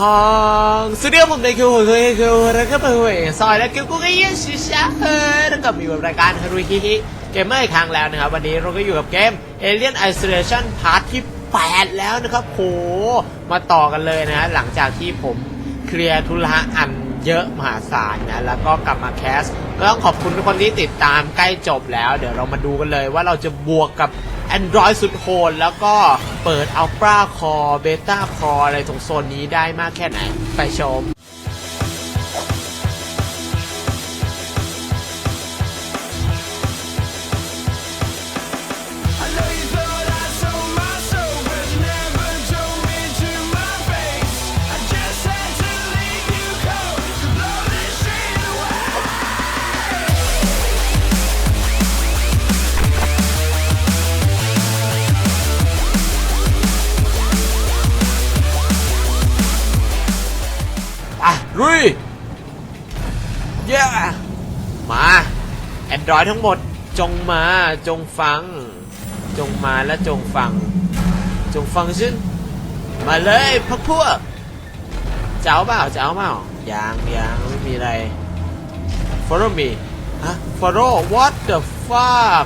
ของสตูดิโอผมในคิวหัวเคยคิวแล้วก็เปิดซอยและคิวกูก็ยังชิชาเฮ้ยแล้วก็มีรายการฮารุฮิฮิเกมเมอร์อีกครั้งแล้วนะครับ วันนี้เราก็อยู่กับเกม Alien Isolation Part ที่ 8 แล้วนะครับโหมาต่อกันเลยนะฮะหลังจากที่ผมเคลียร์ธุระอัน เยอะมหาศาลนะ แล้วก็กลับมาแคสก็ต้องขอบคุณทุกคนที่ติดตามใกล้จบแล้ว เดี๋ยวเรามาดูกันเลยว่าเราจะบวกกับ Android สุดโหดแล้วก็เปิด Ultra Core Beta Core อะไรตรงโซนนี้ได้มากแค่ไหน ไปชม Android ทั้งหมดจงมาจงฟัง จงมาและจงฟัง จงฟังฉันมาเลยพักพวกเจ้าเปล่าเจ้าเปล่ายังยังไม่มีอะไร follow me ฮะ follow what the fuck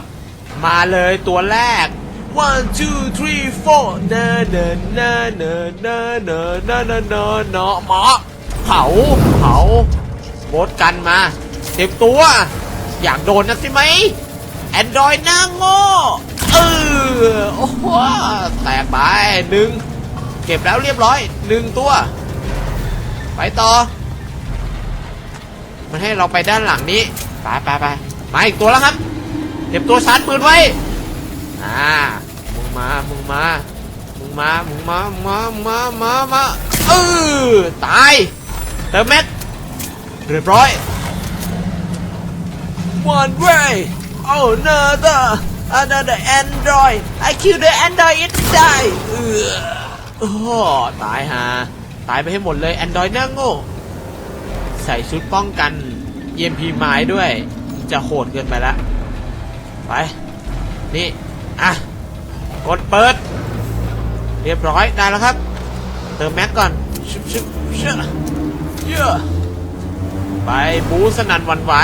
มาเลยตัวแรก one two three four เนเนเนเนเนเนเนเนเนเนเนหมอเผาเผาโบดกันมาเต็มตัว อยากโดนนะใช่ไหมแอนดรอยหน้าโง่เออโอ้โหแตกไปหนึ่งเก็บแล้วเรียบร้อยหนึ่งตัว ไปต่อ มันให้เราไปด้านหลังนี้ไปไปไปมาอีกตัวแล้วครับเก็บตัวชาร์จปืนไว้อ่ามึงมามึงมามึงมามึงมามามามามาเออตายเติมเม็ดเรียบร้อย one way oh another another android I kill the android it die เออโอ้โหตายฮะตายไปให้หมดเลย android หน้าโง่ใส่ชุดป้องกัน EMP ไม้ด้วย จะโหดเกินไปละ ไป นี่ อะ กดเปิด เรียบร้อย ได้แล้วครับ เติมแม็กก่อนชุบชุบเชื่อเยอะไปบูสนันวันไหว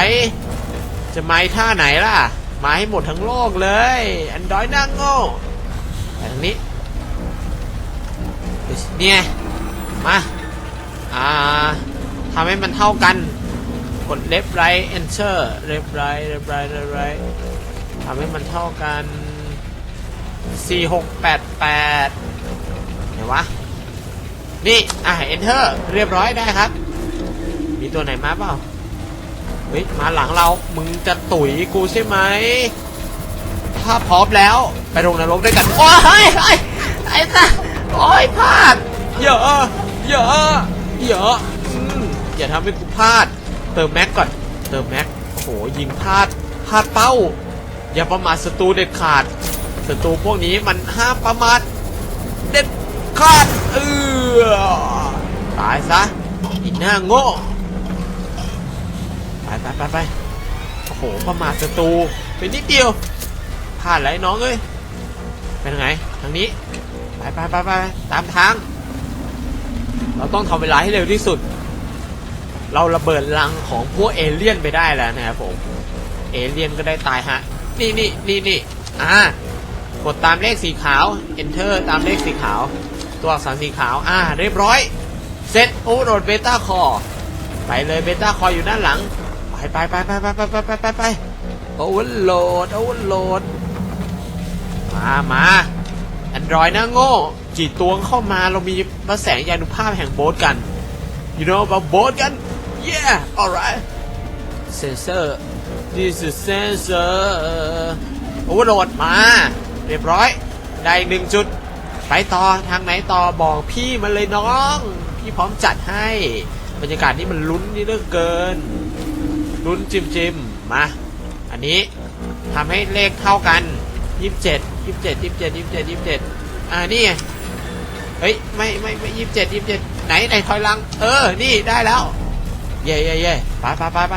จะไม่ท่าไหนล่ะ มาให้หมดทั้งโลกเลย อันดอยนั่งโง่ทางนี้ เนี่ย มา อ่าทำให้มันเท่ากัน กด left right enter left right left right left right ทำให้มันเท่ากัน 4688 ไหนวะ นี่ อะ enter เรียบร้อยได้ครับ มีตัวไหนมาเปล่า เฮ้ยมาหลังเรา มึงจะตุ๋ยกูใช่ไหม ถ้าพร้อมแล้วไปลงนรกด้วยกัน โอ้ยไอ้ไอ้สัสโอ้ยพลาด เยอะ เยอะ เยอะอืมอย่าทำให้กูพลาด เติมแม็กก่อน เติมแม็ก โอ้โห ยิงพลาด พลาดเป้า อย่าประมาทศัตรูเด็ดขาด ศัตรูพวกนี้มันห้ามประมาทเด็ดขาด เออตายซะอีหน้าโง่ ไปไปไปไปโอ้โหประมาทศัตรูเป็นนิดเดียวพลาดไรน้องเอ้ยเป็นไงทางนี้ไปไปไปไปตามทาง เราต้องทำเวลาให้เร็วที่สุด เราระเบิดรังของพวกเอเลี่ยนไปได้แล้วนะครับผมเอเลี่ยนก็ได้ตายฮะนี่นี่นี่นี่อ่ากดตามเลขสีขาว enter ตามเลขสีขาว ตัวอักษรสีขาว อ่า เรียบร้อย เสร็จโอ้โหลดเบต้าคอ ไปเลยเบต้าคออยู่ด้านหลัง ไปไปไปไปไปไปไปไปไปไปโอเวอร์โหลดโอเวอร์โหลดมามาแอนดรอยนะโง่จีตวงเข้ามาเรามีพระแสงยานุภาพแห่งโบสกัน you know about โบสกัน yeah alright sensor this is sensor โอเวอร์โหลดมา เรียบร้อย ได้หนึ่งจุด ไปต่อทางไหนต่อบอกพี่มาเลยน้อง พี่พร้อมจัดให้ บรรยากาศนี้มันลุ้นนี่เลือกเกิน ลุ้นจิมจิมมา อันนี้ทำให้เลขเท่ากันยี่สิบเจ็ดยี่สิบเจ็ดยี่สิบเจ็ดยี่สิบเจ็ดยี่สิบเจ็ดอ่านี่ไงเฮ้ยไม่ไม่ไม่ยี่สิบเจ็ดยี่สิบเจ็ดไหนไหนถอยหลัง เออ นี่ได้แล้ว เย่เย่เย่ไปไปไปไป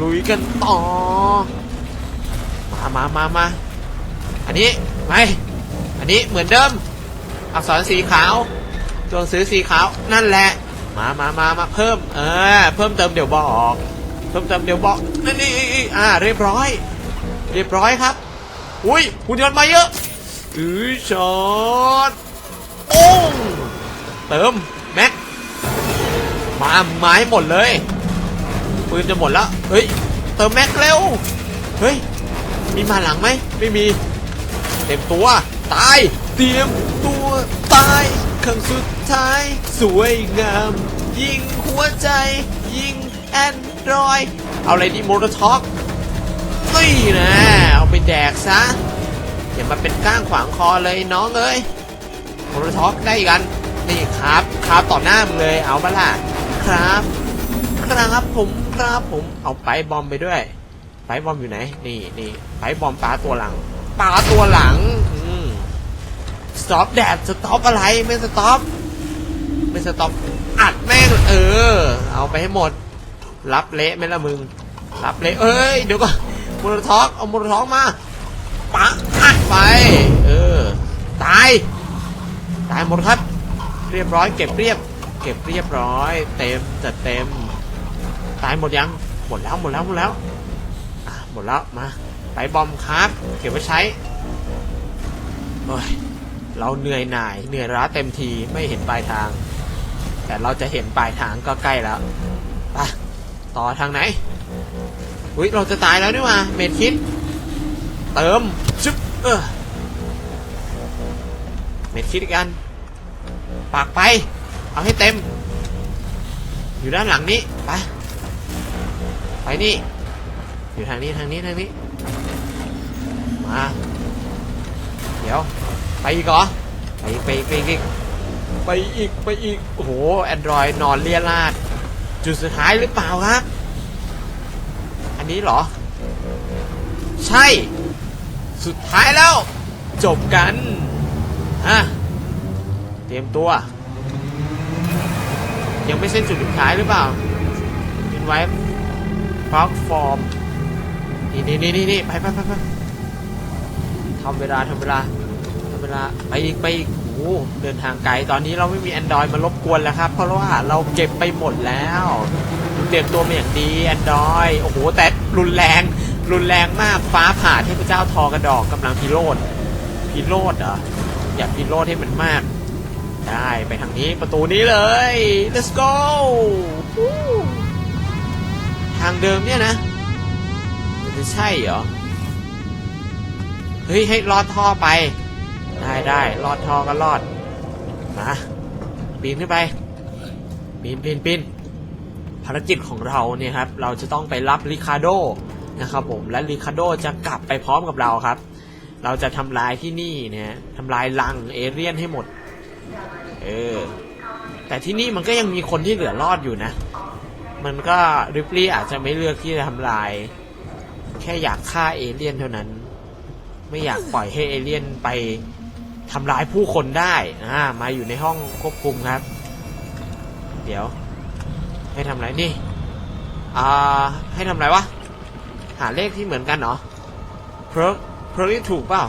ลุยกันต่อ มามามามาอันนี้ไปอันนี้เหมือนเดิม อักษรสีขาวตัวหนังสือสีขาวนั่นแหละ มามามามาเพิ่ม เออ เพิ่มเติมเดี๋ยวบอก เพิ่มเติมเดี๋ยวบอกนี่นี่อ่าเรียบร้อย เรียบร้อยครับ อุ้ยหุ่นยนต์มาเยอะอือช็อตโอ้งเติมแม็กมาไม้หมดเลยปืนจะหมดแล้วเฮ้ยเติมแม็กเร็วเฮ้ยมีมาหลังไหมไม่มีเต็มตัวตายเตรียมตัวตายครั้งสุดท้าย สวยงาม ยิงหัวใจ ยิงแอน รอย เอาอะไรดีโมโตท็อกนี่นะ เอาไปแดกซะอย่ามาเป็นก้างขวางคอเลยน้องเอ้ยโมโตท็อกได้กัน นี่ครับครับต่อหน้ามึงเลยเอาปะล่ะครับ ครับผมครับผมเอาไปบอมไปด้วยไปบอมอยู่ไหน นี่นี่ไปบอมปลาตัวหลังปลาตัวหลังอืมสต็อปแดดสต็อปอะไรไม่สต็อปไม่สต็อปอัดแม่งเออ เอาไปให้หมด รับเละไหมล่ะมึง รับเละเอ้ย เดี๋ยวก่อนมอเตอร์ท็อกเอามอเตอร์ท็อกมาปะอัดไป เออ ตาย ตายหมดครับ เรียบร้อย เก็บเรียบ เก็บเรียบร้อย เต็มจัดเต็ม ตายหมดยัง หมดแล้ว หมดแล้ว หมดแล้วอะหมดแล้ว มา ไปบอมครับ เก็บไว้ใช้โอ้ยเราเหนื่อยหน่าย เหนื่อยล้าเต็มทีไม่เห็นปลายทาง แต่เราจะเห็นปลายทางก็ใกล้แล้วไป ต่อทางไหนอุ้ยเราจะตายแล้วนี่ว่าเมดคิด เติมชึบเออเมดคิดอีกอันปากไป เอาให้เต็ม อยู่ด้านหลังนี้ไปไปนี่ อยู่ทางนี้ทางนี้ทางนี้ มา เดี๋ยว ไปอีกเหรอ ไปอีกไปอีกไปอีกไปอีกไปอีกโอ้โหแอนดรอยนอนเลียราด จุดสุดท้ายหรือเปล่าครับ อันนี้เหรอ ใช่ สุดท้ายแล้ว จบกันฮะเตรียมตัว ยังไม่เส้นจุดสุดท้ายหรือเปล่าเป็นไว้ฟ็อกฟอร์มนี่นี่นี่นี่ไปไปไปไปทำเวลาทำเวลาทำเวลาไปอีกไปอีก เดินทางไกล ตอนนี้เราไม่มี Android มารบกวนแล้วครับ เพราะว่าเราเก็บไปหมดแล้วเตรียมตัวมาอย่างดี Android โอ้โห แต่รุนแรง รุนแรงมาก ฟ้าผ่าเทพเจ้าทอกระดอกกำลังพิโรธพิโรธเหรอ อยากพิโรธให้มันมาก ได้ไปทางนี้ประตูนี้เลย let's go ทางเดิมเนี่ยนะมันจะใช่เหรอ เฮ้ย ให้ลอดท่อไป ได้ได้ลอดท่อก็ลอดมาปีนขึ้นไปปีนปีนปีนภารกิจของเราเนี่ยครับ เราจะต้องไปรับริคาโดนะครับผมและริคาโดจะกลับไปพร้อมกับเราครับ เราจะทำลายที่นี่เนี่ยทำลายลังเอเรียนให้หมด เออ แต่ที่นี่มันก็ยังมีคนที่เหลือรอดอยู่นะ มันก็ริปลี่อาจจะไม่เลือกที่จะทำลาย แค่อยากฆ่าเอเลี่ยนเท่านั้น ไม่อยากปล่อยให้เอเลี่ยนไป ทำร้ายผู้คนได้อ่ามาอยู่ในห้องควบคุมครับ เดี๋ยว ให้ทำอะไรนี่อ่าให้ทำอะไรวะ หาเลขที่เหมือนกันเหรอเพร์เพร์นี่ถูกเปล่า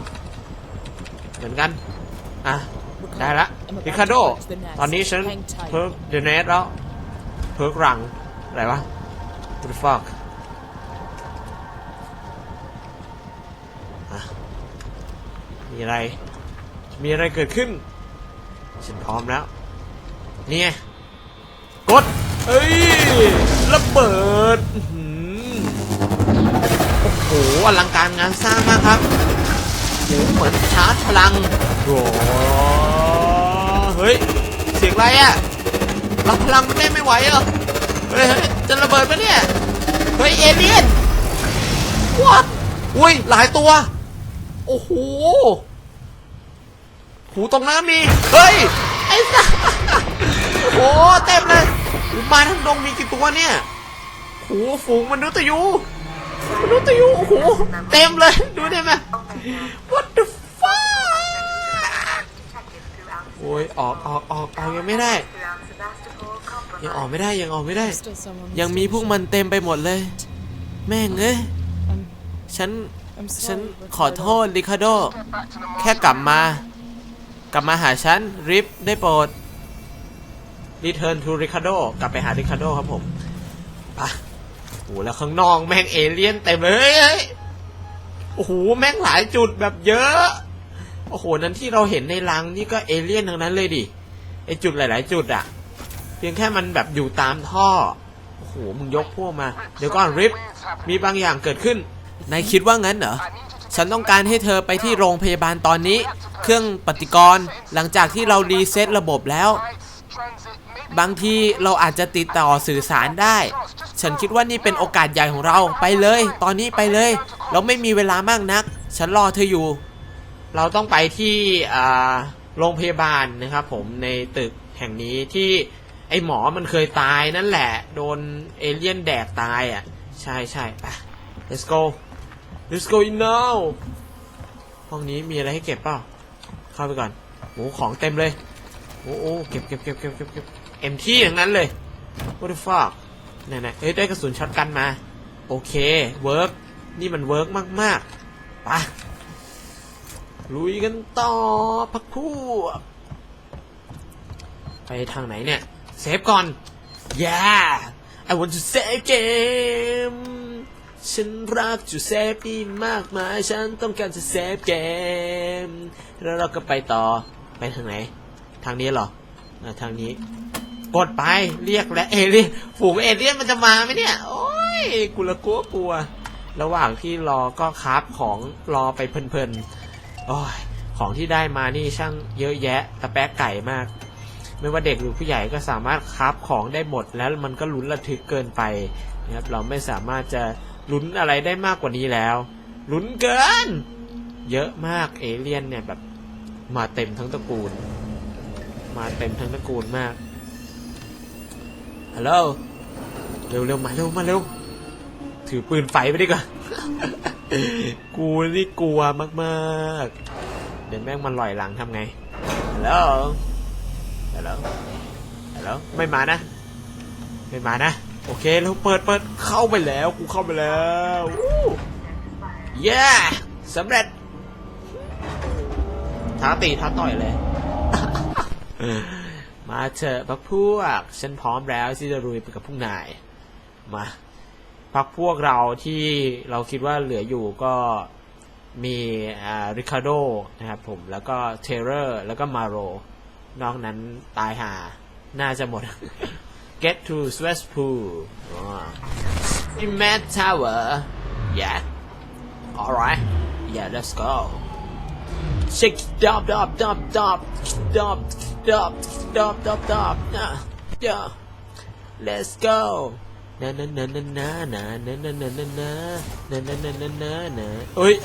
เหมือนกันอะได้ละริคาโด ตอนนี้ฉันเพิร์กเดเนสแล้ว เพิร์กรัง อะไรวะ What the fuck อะมีอะไร มีอะไรเกิดขึ้น ฉันพร้อมแล้ว นี่ไง กด เอ้ย ระเบิดโอ้โห อลังการงานสร้างมากครับเหมือนชาร์จพลังโอ้เฮ้ย เสียงอะไรอะรับพลังมันได้ไม่ไหวเหรอเฮ้ยเฮ้ยจะระเบิดปะเนี่ย เฮ้ย เอเลี่ยนวัดอุ้ย หลายตัว โอ้โห หูตรงนั้นมี เฮ้ย ไอ้สัสโอ้เต็มเลยหูมาทั้งดงมีกี่ตัวเนี่ยโอ้ฝูงมนุษย์ตยูมนุษย์ตยูโอ้โหเต็มเลย ดูได้ไหม What the fuck โอ้ยออกออกออกออกยังไม่ได้ ยังออกไม่ได้ยังออกไม่ได้ ยังมีพวกมันเต็มไปหมดเลย แม่งเอ้ยฉัน ฉันขอโทษริคาโด แค่กลับมา กลับมาหาฉันริฟได้โปรด Return to Ricardo กลับไปหา Ricardo ครับผมไปะโอ้แล้วข้างนอกแม่งเอเลี่ยนเต็มเลยเฮ้ยโอ้โหแม่งหลายจุดแบบเยอะ โอ้โห นั้นที่เราเห็นในรังนี่ก็เอเลี่ยนทั้งนั้นเลยดิไอจุดหลาย ๆ จุดอะเพียงแค่มันแบบอยู่ตามท่อ โอ้โห มึงยกพวกมา เดี๋ยวก่อนริฟมีบางอย่างเกิดขึ้นนายคิดว่างั้นเหรอ ฉันต้องการให้เธอไปที่โรงพยาบาลตอนนี้ เครื่องปฏิกรณ์หลังจากที่เรารีเซ็ตระบบแล้ว บางทีเราอาจจะติดต่อสื่อสารได้ ฉันคิดว่านี่เป็นโอกาสใหญ่ของเราไปเลย ตอนนี้ไปเลย เราไม่มีเวลามากนัก ฉันรอเธออยู่ เราต้องไปที่โรงพยาบาลนะครับผมในตึกแห่งนี้ที่ไอหมอมันเคยตายนั่นแหละ โดนเอเลี่ยนแดกตายอะ ใช่ใช่ไป let's go let's go in now ห้องนี้มีอะไรให้เก็บเปล่าเข้าไปก่อนโอ้ของเต็มเลยโอ้โอ้เก็บเก็บเก็บเก็บเก็บเก็บเอ็มที่อย่างนั้นเลย what the fuck เนี่ยนเอ้ยได้กระสุนช็อตกันมา โอเคเวิร์กนี่มันเวิร์กมากๆไปลุยกันต่อพักคู่ไปทางไหนเนี่ย เซฟก่อน yeah I want to save game ฉันรักจูเซฟนี่มากมายฉันต้องการจะเซฟเกม แล้วเราก็ไปต่อไปทางไหน ทางนี้เหรอทางนี้ กดไปเรียกและเอเลี่ยนฝูงเอเลี่ยนมันจะมาไหมเนี่ย โอ้ยกูละกลัวกลัว ระหว่างที่รอก็คราฟของรอไปเพลินๆโอ้ยของที่ได้มานี่ช่างเยอะแยะตะแป๊กไก่มาก ไม่ว่าเด็กหรือผู้ใหญ่ก็สามารถคราฟของได้หมด แล้วมันก็ลุ้นระทึกเกินไปนะครับเราไม่สามารถจะ ลุ้นอะไรได้มากกว่านี้แล้ว ลุ้นเกิน เยอะมากเอเลี่ยนเนี่ยแบบมาเต็มทั้งตระกูล มาเต็มทั้งตระกูลมากฮัลโหลเร็วเร็วมาเร็วมาเร็วถือปืนไฟไปดีกว่ากูนี่กลัวมากๆ เดี๋ยวแม่งมันลอยหลังทำไงฮัลโหลฮัลโหลฮัลโหลไม่มานะ ไม่มานะ โอเคแล้วเปิดเปิดเข้าไปแล้วกูเข้าไปแล้วเย้สำเร็จท้าตีท้าต่อยเลย มาเถอะพักพวก ฉันพร้อมแล้วที่จะรุยไปกับพวกนาย มาพักพวกเราที่เราคิดว่าเหลืออยู่ก็มีอาริคาโดนะครับผมแล้วก็เทเลอร์แล้วก็มาโรนอกนั้นตายหา น่าจะหมด get to Swiss Pool อ๋อ in Mad Tower yeah alright yeah let's go shake it up up up up up up up up up yeah yeah let's go นะนะนะนะนะนะนะนะนะนะนะนะนะนะนะนะนะเอ้ย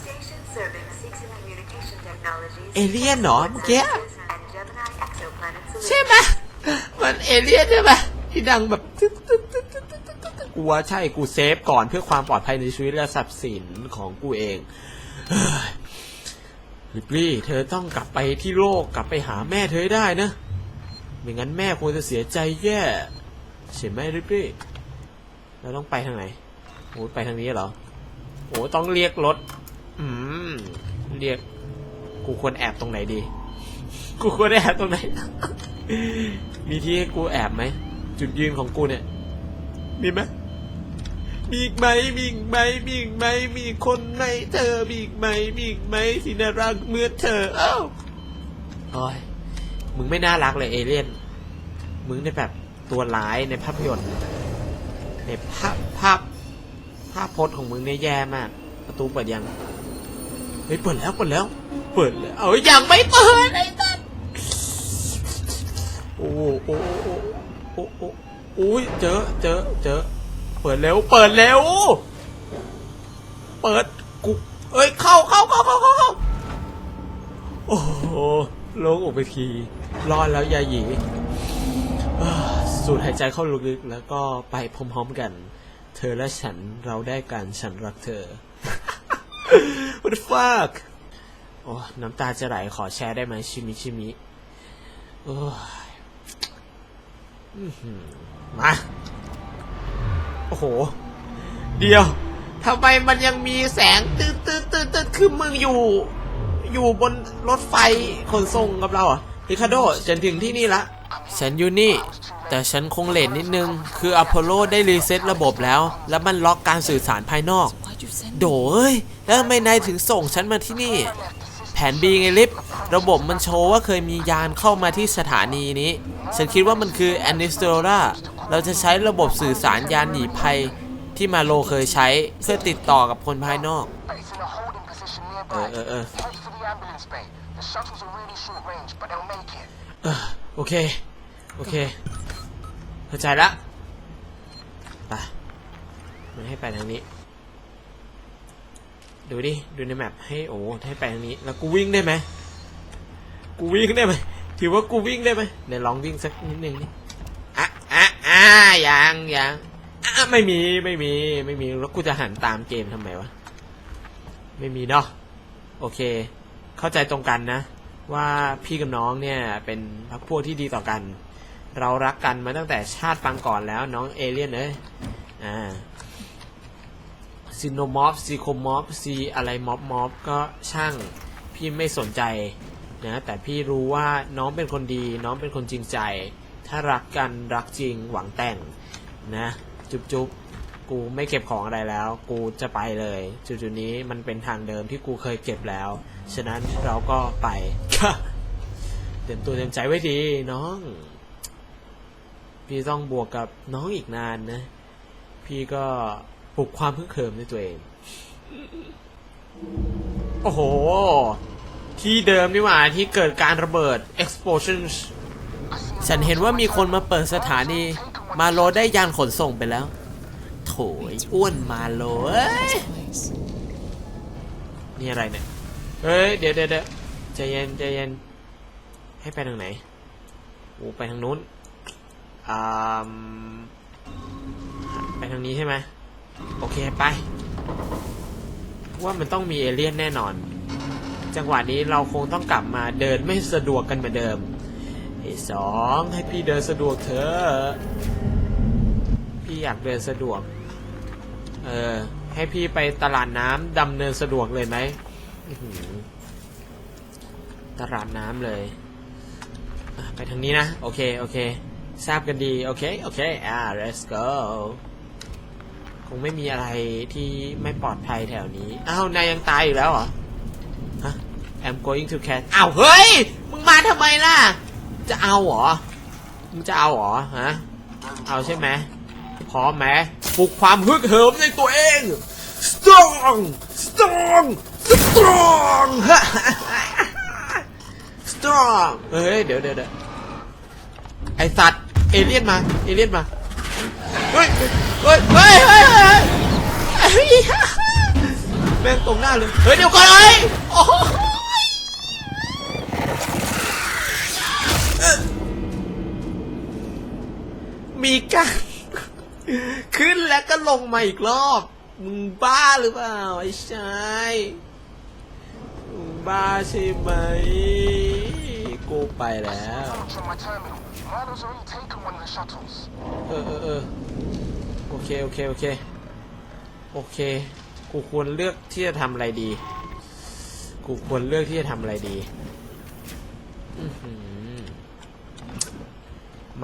Station serving Six Communication Technologies. เอเลี่ยนเหรอเมื่อกี้ And Gemini Exoplanet ใช่ Solutions. ไหม มันเอเลี่ยนใช่ไหมที่ดังแบบตึ๊ดตึ๊ดตึ๊ดตึ๊ดตึ๊ดตึ๊ดตึ๊ดกูว่าใช่กูเซฟก่อนเพื่อความปลอดภัยในชีวิตและทรัพย์สินของกูเองลิปลี่เธอต้องกลับไปที่โลกกลับไปหาแม่เธอให้ได้นะ ไม่งั้นแม่คงจะเสียใจแย่ใช่ไหมลิปลี่เราต้องไปทางไหนโอ้ไปทางนี้เหรอโอ้ต้องเรียกรถ อืม เรียก กูควรแอบตรงไหนดี กูควรแอบตรงไหน มีที่ให้กูแอบไหม จุดยืนของกูเนี่ย มีไหมมีอีกไหมมีอีกไหมมีอีกไหมมีคนไหนเธอมีอีกไหมมีอีกไหมที่น่ารักเหมื่อนเธอเอ้าโอ้ยมึงไม่น่ารักเลยเอเลี่ยน มึงได้แบบตัวร้ายในภาพยนตร์ในภาพภาพภาพพจน์ของมึงเนี่ยแย่มาก ประตูเปิดยัง เฮ้ยเปิดแล้วเปิดแล้ว เปิดแล้ว เอายังไม่เปิดไอ้ตัน โอ้โหโอ้โหโอ้โหโอ้อุ้ยเจอเจอเจอเปิดเร็ว เปิดเร็ว เปิดกูเอ้ย เข้าเข้าเข้าเข้าเข้าเข้าโอ้โหโล่งอกไปทีรอดแล้วยาหยีสูดหายใจเข้าลึกๆ แล้วก็ไปพร้อมๆกัน เธอและฉันเราได้กันฉันรักเธอ What the fuck โอ้ น้ำตาจะไหลขอแชร์ได้ไหมชิมิชิมิโอ้ มา โอ้โห เดียวทำไมมันยังมีแสงตืดตืดตืดตืดคือมึงอยู่ อยู่บนรถไฟขนส่งกับเราอะริคาโดฉันถึงที่นี่ละ ฉันอยู่นี่ แต่ฉันคงเลทนิดนึง คืออพอลโลได้รีเซ็ตระบบแล้ว แล้วมันล็อกการสื่อสารภายนอก โดเอ้ย แล้วทำไมนายถึงส่งฉันมาที่นี่ น B ไงลิฟระบบมันโชว์ว่าเคยมียานเข้ามาที่สถานีนี้ ฉันคิดว่ามันคือแอนนิสโตราเราจะใช้ระบบสื่อสารยานหนีภัยที่มาโลเคยใช้เพื่อติดต่อกับคนภายนอก It's in a holding position เอ nearby. อเออเออ Head for the ambulance bay. The shuttles are really short range, but they'll make it. เออโอเค โอเค เข้าใจละไปมันให้ไปทางนี้ ดูดิ ดูในแมปให้โอ้ให้ไปทางนี้ แล้วกูวิ่งได้ไหมกูวิ่งได้ไหมถือว่ากูวิ่งได้ไหมเดี๋ยวลองวิ่งสักนิดนึงนี่อะอะอะยังยังอะไม่มีไม่มีไม่มีแล้วกูจะหันตามเกมทำไมวะไม่มีเนาะโอเค เข้าใจตรงกันนะ ว่าพี่กับน้องเนี่ยเป็นพักพวกที่ดีต่อกัน เรารักกันมาตั้งแต่ชาติปังก่อนแล้วน้องเอเลี่ยนเอ้ยอ่า ซีโนมอฟซีโคมอฟซีอะไรมอฟมอฟก็ช่างพี่ไม่สนใจนะแต่พี่รู้ว่าน้องเป็นคนดี น้องเป็นคนจริงใจ ถ้ารักกันรักจริงหวังแต่งนะ จุ๊บจุ๊บกูไม่เก็บของอะไรแล้ว กูจะไปเลยจุดๆนี้มันเป็นทางเดิมที่กูเคยเก็บแล้ว ฉะนั้นเราก็ไปเตรียมตัวเตรียมใจไว้ดีน้อง พี่ต้องบวกกับน้องอีกนานนะ พี่ก็ ปลุกความพึกเขิมในตัวเอง โอ้โห ที่เดิมนี่หว่าที่เกิดการระเบิด explosions ฉันเห็นว่ามีคนมาเปิดสถานี มาโลได้ยานขนส่งไปแล้ว โถยอ้วนมาโลเอ้ยนี่อะไรเนี่ย เฮ้ย เดี๋ยวเดี๋ยวเดี๋ยวใจเย็นใจเย็น ให้ไปทางไหนโอ้ไปทางนู้นอ่าไปทางนี้ใช่ไหม โอเคไป ว่ามันต้องมีเอเลี่ยนแน่นอน จังหวะนี้เราคงต้องกลับมาเดินไม่สะดวกกันเหมือนเดิมไอ้สองให้พี่เดินสะดวกเถอะพี่อยากเดินสะดวก เออ ให้พี่ไปตลาดน้ำดำเนินสะดวกเลยไหมตลาดน้ำเลย ไปทางนี้นะ โอเค โอเค ทราบกันดี โอเค โอเค อ่า let's go งไม่มีอะไรที่ไม่ปลอดภัยแถวนี้ อ้าว นายยังตายอยู่แล้วเหรอ ฮะ I'm going to catch อ้าว เฮ้ย มึงมาทำไมล่ะ จะเอาเหรอ มึงจะเอาเหรอ ฮะ เอาใช่ไหมพร้อมไหมปลุกความฮึกเหิมในตัวเอง strong strong strong strong เฮ้ย เดี๋ยวเดี๋ยวเดี๋ยวไอสัตว์ เอเลี่ยนมา เอเลี่ยนมา เฮ้ย เฮ้ยเฮ้ยเฮ้ยเฮ้ยเฮ้ยแม่งตรงหน้าเลยเฮ้ยเดี๋ยวก่อนเลยโอ้โหเอ่อมีการขึ้นแล้วก็ลงมาอีกรอบ มึงบ้าหรือเปล่าไอ้ชายมึงบ้าใช่ไหมกูไปแล้ว From my terminal. Milo's already taken one of the shuttles. เออเออเออ โอเค โอเค โอเค โอเค กูควรเลือกที่จะทำอะไรดี กูควรเลือกที่จะทำอะไรดี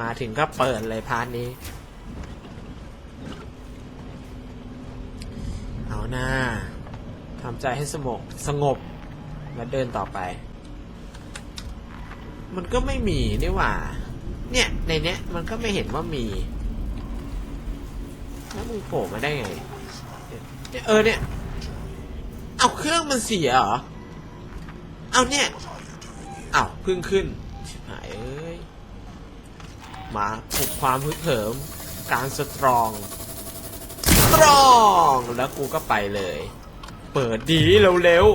มาถึงก็เปิดเลยพาร์ทนี้ เอาหน้าทำใจให้สงบสงบ แล้วเดินต่อไป มันก็ไม่มีนี่หว่า เนี่ย ในเนี้ย มันก็ไม่เห็นว่ามี แล้วมึงโผล่มาได้ไงเนี่ยเออเนี่ย เอาเครื่องมันเสียเหรอ เอาเนี่ยเอาเพิ่งขึ้นหายเอ้ย มาปลุกความฮึกเหิม การสตรอง สตรอง แล้วกูก็ไปเลย เปิดดีเร็ว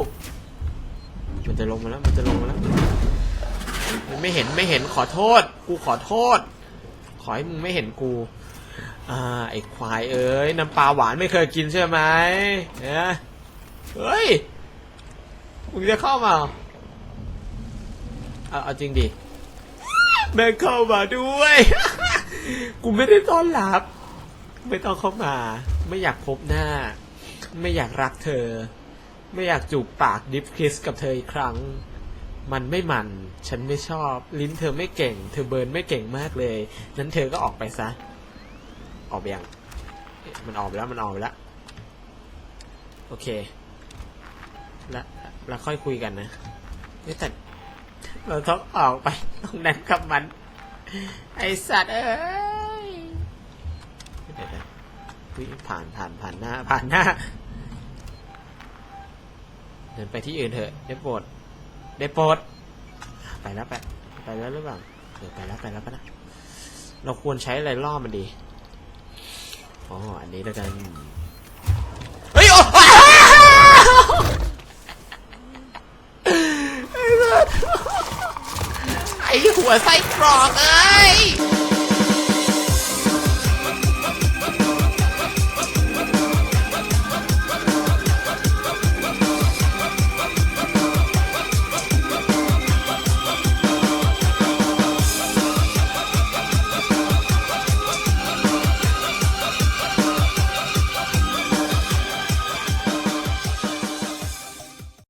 ๆ มันจะลงมาแล้ว มันจะลงมาแล้ว ไม่เห็นไม่เห็นขอโทษ กูขอโทษ ขอให้มึงไม่เห็นกู อ่าไอ้ควายเอ้ยน้ำปลาหวานไม่เคยกินใช่ไหมเนี่ยเฮ้ยมึงจะเข้ามาเหรอเอาเอาจริงดิแม่งเข้ามาด้วย กูไม่ได้ต้อนรับ ไม่ต้องเข้ามา ไม่อยากพบหน้า ไม่อยากรักเธอ ไม่อยากจูบปากดิฟคิสกับเธออีกครั้ง มันไม่มัน ฉันไม่ชอบ ลิ้นเธอไม่เก่ง เธอเบิร์นไม่เก่งมากเลย นั้นเธอก็ออกไปซะ ออกไปยังมันออกไปแล้วมันออกไปแล้ว โอเค แล้วแล้วค่อยคุยกันนะแต่เราต้องออกไปตรงนั้นกับมัน ไอสัตว์เอ้ยเดี๋ยวนะผ่านผ่านผ่านหน้า ผ่านหน้าเดินไปที่อื่นเถอะได้โปรดได้โปรดไปแล้วไปไปแล้วหรือเปล่าเออไปแล้วไปแล้วปะนะเราควรใช้อะไรล่อมันดี ออันนี้แล้วกันเฮ้ยโอ้ไอ้หัวไส้กรอกเอ้ย